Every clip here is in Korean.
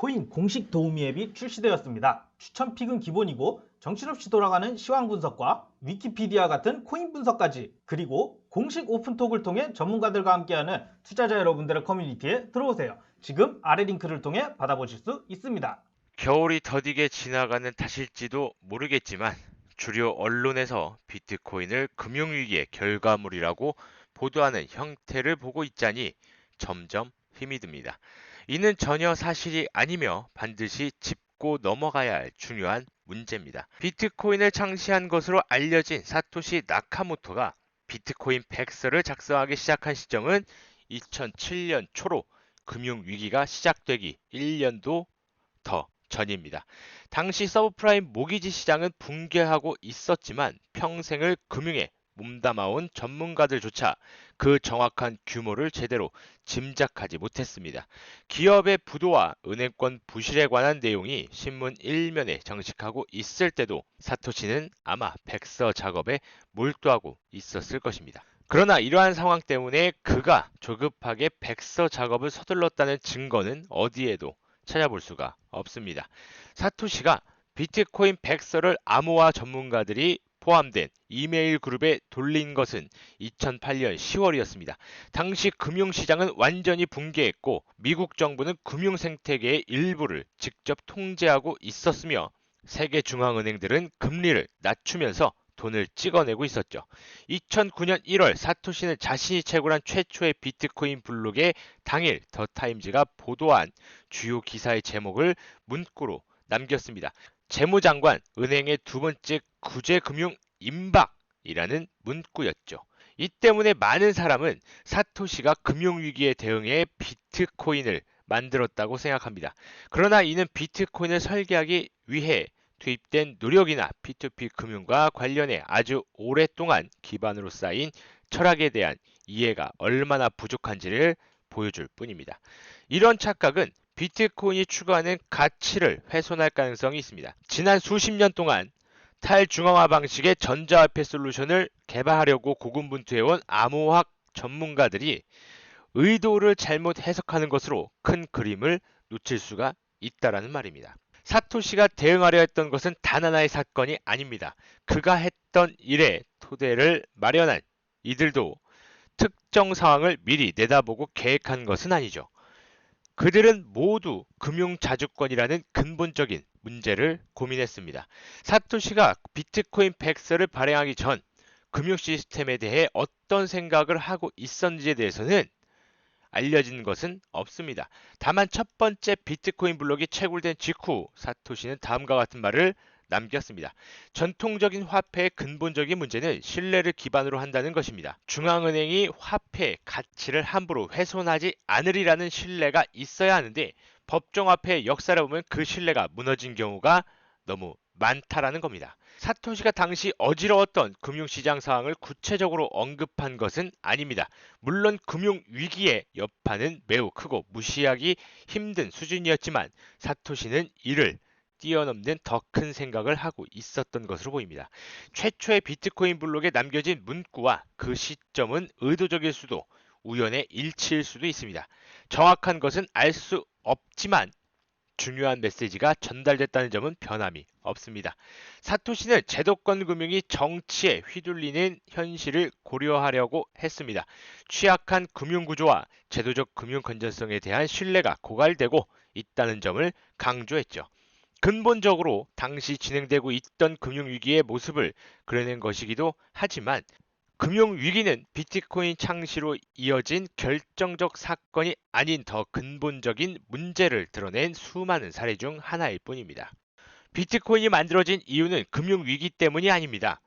비트코인 공식 도우미 앱이 출시되었습니다. 추천 픽은 기본이고 정신없이 돌아가는 시황 분석과 위키피디아 같은 코인 분석까지 그리고 공식 오픈톡을 통해 전문가들과 함께하는 투자자 여러분들의 커뮤니티에 들어오세요. 지금 아래 링크를 통해 받아보실 수 있습니다. 겨울이 더디게 지나가는 탓일지도 모르겠지만 주류 언론에서 비트코인을 금융위기의 결과물이라고 보도하는 형태를 보고 있자니 점점 힘이 듭니다. 이는 전혀 사실이 아니며 반드시 짚고 넘어가야 할 중요한 문제입니다. 비트코인을 창시한 것으로 알려진 사토시 나카모토가 비트코인 백서를 작성하기 시작한 시점은 2007년 초로 금융위기가 시작되기 1년도 더 전입니다. 당시 서브프라임 모기지 시장은 붕괴하고 있었지만 평생을 금융에 몸담아온 전문가들조차 그 정확한 규모를 제대로 짐작하지 못했습니다. 기업의 부도와 은행권 부실에 관한 내용이 신문 1면에 정식하고 있을 때도 사토시는 아마 백서 작업에 몰두하고 있었을 것입니다. 그러나 이러한 상황 때문에 그가 조급하게 백서 작업을 서둘렀다는 증거는 어디에도 찾아볼 수가 없습니다. 사토시가 비트코인 백서를 암호화 전문가들이 포함된 이메일 그룹에 돌린 것은 2008년 10월이었습니다. 당시 금융시장은 완전히 붕괴했고 미국 정부는 금융 생태계의 일부를 직접 통제하고 있었으며 세계 중앙은행들은 금리를 낮추면서 돈을 찍어내고 있었죠. 2009년 1월 사토시는 자신이 채굴한 최초의 비트코인 블록에 당일 더 타임즈가 보도한 주요 기사의 제목을 문구로 남겼습니다. 재무장관 은행의 두 번째 구제금융 임박이라는 문구였죠. 이 때문에 많은 사람은 사토시가 금융위기에 대응해 비트코인을 만들었다고 생각합니다. 그러나 이는 비트코인을 설계하기 위해 투입된 노력이나 P2P 금융과 관련해 아주 오랫동안 기반으로 쌓인 철학에 대한 이해가 얼마나 부족한지를 보여줄 뿐입니다. 이런 착각은 비트코인이 추구하는 가치를 훼손할 가능성이 있습니다. 지난 수십 년 동안 탈중앙화 방식의 전자화폐 솔루션을 개발하려고 고군분투해온 암호학 전문가들이 의도를 잘못 해석하는 것으로 큰 그림을 놓칠 수가 있다라는 말입니다. 사토시가 대응하려 했던 것은 단 하나의 사건이 아닙니다. 그가 했던 일에 토대를 마련한 이들도 특정 상황을 미리 내다보고 계획한 것은 아니죠. 그들은 모두 금융자주권이라는 근본적인 문제를 고민했습니다. 사토시가 비트코인 백서를 발행하기 전 금융 시스템에 대해 어떤 생각을 하고 있었는지에 대해서는 알려진 것은 없습니다. 다만 첫 번째 비트코인 블록이 채굴된 직후 사토시는 다음과 같은 말을 남겼습니다. 전통적인 화폐의 근본적인 문제는 신뢰를 기반으로 한다는 것입니다. 중앙은행이 화폐 가치를 함부로 훼손하지 않으리라는 신뢰가 있어야 하는데 법정화폐의 역사를 보면 그 신뢰가 무너진 경우가 너무 많다라는 겁니다. 사토시가 당시 어지러웠던 금융시장 상황을 구체적으로 언급한 것은 아닙니다. 물론 금융위기의 여파는 매우 크고 무시하기 힘든 수준이었지만 사토시는 이를 뛰어넘는 더 큰 생각을 하고 있었던 것으로 보입니다. 최초의 비트코인 블록에 남겨진 문구와 그 시점은 의도적일 수도 우연의 일치일 수도 있습니다. 정확한 것은 알 수 없지만 중요한 메시지가 전달됐다는 점은 변함이 없습니다. 사토시는 제도권 금융이 정치에 휘둘리는 현실을 고려하려고 했습니다. 취약한 금융 구조와 제도적 금융 건전성에 대한 신뢰가 고갈되고 있다는 점을 강조했죠. 근본적으로 당시 진행되고 있던 금융위기의 모습을 그려낸 것이기도 하지만 금융위기는 비트코인 창시로 이어진 결정적 사건이 아닌 더 근본적인 문제를 드러낸 수많은 사례 중 하나일 뿐입니다. 비트코인이 만들어진 이유는 금융위기 때문이 아닙니다.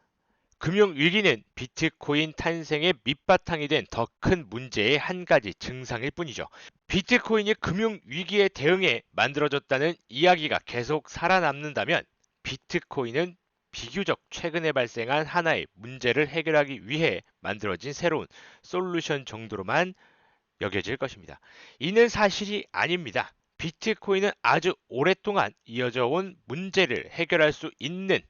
금융위기는 비트코인 탄생의 밑바탕이 된 더 큰 문제의 한 가지 증상일 뿐이죠. 비트코인이 금융위기에 대응해 만들어졌다는 이야기가 계속 살아남는다면 비트코인은 비교적 최근에 발생한 하나의 문제를 해결하기 위해 만들어진 새로운 솔루션 정도로만 여겨질 것입니다. 이는 사실이 아닙니다. 비트코인은 아주 오랫동안 이어져 온 문제를 해결할 수 있는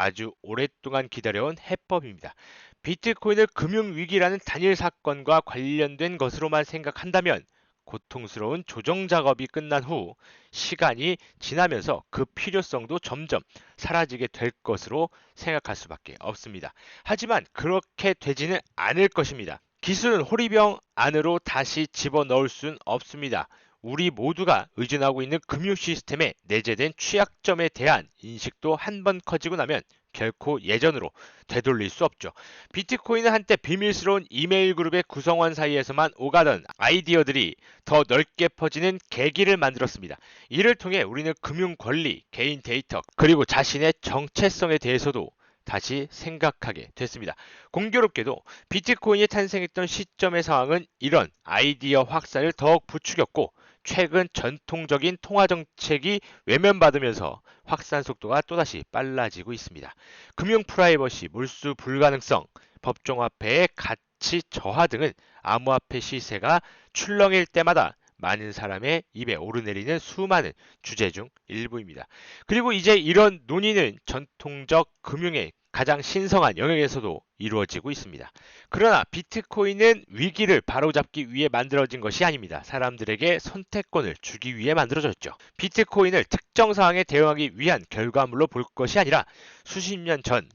아주 오랫동안 기다려온 해법입니다. 비트코인을 금융위기라는 단일 사건과 관련된 것으로만 생각한다면 고통스러운 조정 작업이 끝난 후 시간이 지나면서 그 필요성도 점점 사라지게 될 것으로 생각할 수밖에 없습니다. 하지만 그렇게 되지는 않을 것입니다. 기술은 호리병 안으로 다시 집어넣을 순 없습니다. 우리 모두가 의존하고 있는 금융 시스템에 내재된 취약점에 대한 인식도 한 번 커지고 나면 결코 예전으로 되돌릴 수 없죠. 비트코인은 한때 비밀스러운 이메일 그룹의 구성원 사이에서만 오가던 아이디어들이 더 넓게 퍼지는 계기를 만들었습니다. 이를 통해 우리는 금융 권리, 개인 데이터, 그리고 자신의 정체성에 대해서도 다시 생각하게 됐습니다. 공교롭게도 비트코인이 탄생했던 시점의 상황은 이런 아이디어 확산을 더욱 부추겼고 최근 전통적인 통화 정책이 외면받으면서 확산 속도가 또다시 빨라지고 있습니다. 금융 프라이버시, 물수 불가능성, 법정화폐의 가치 저하 등은 암호화폐 시세가 출렁일 때마다 많은 사람의 입에 오르내리는 수많은 주제 중 일부입니다. 그리고 이제 이런 논의는 전통적 금융의 가장 신성한 영역에서도 이루어지고 있습니다. 그러나 비트코인은 위기를 바로잡기 위해 만들어진 것이 아닙니다. 사람들에게 선택권을 주기 위해 만들어졌죠. 비트코인을 특정 상황에 대응하기 위한 결과물로 볼 것이 아니라 수십 년 전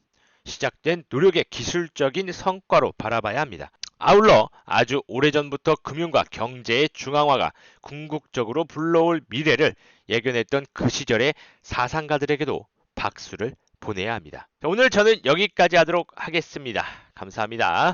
시작된 노력의 기술적인 성과로 바라봐야 합니다. 아울러 아주 오래전부터 금융과 경제의 중앙화가 궁극적으로 불러올 미래를 예견했던 그 시절의 사상가들에게도 박수를 보내야 합니다. 자, 오늘 저는 여기까지 하도록 하겠습니다. 감사합니다.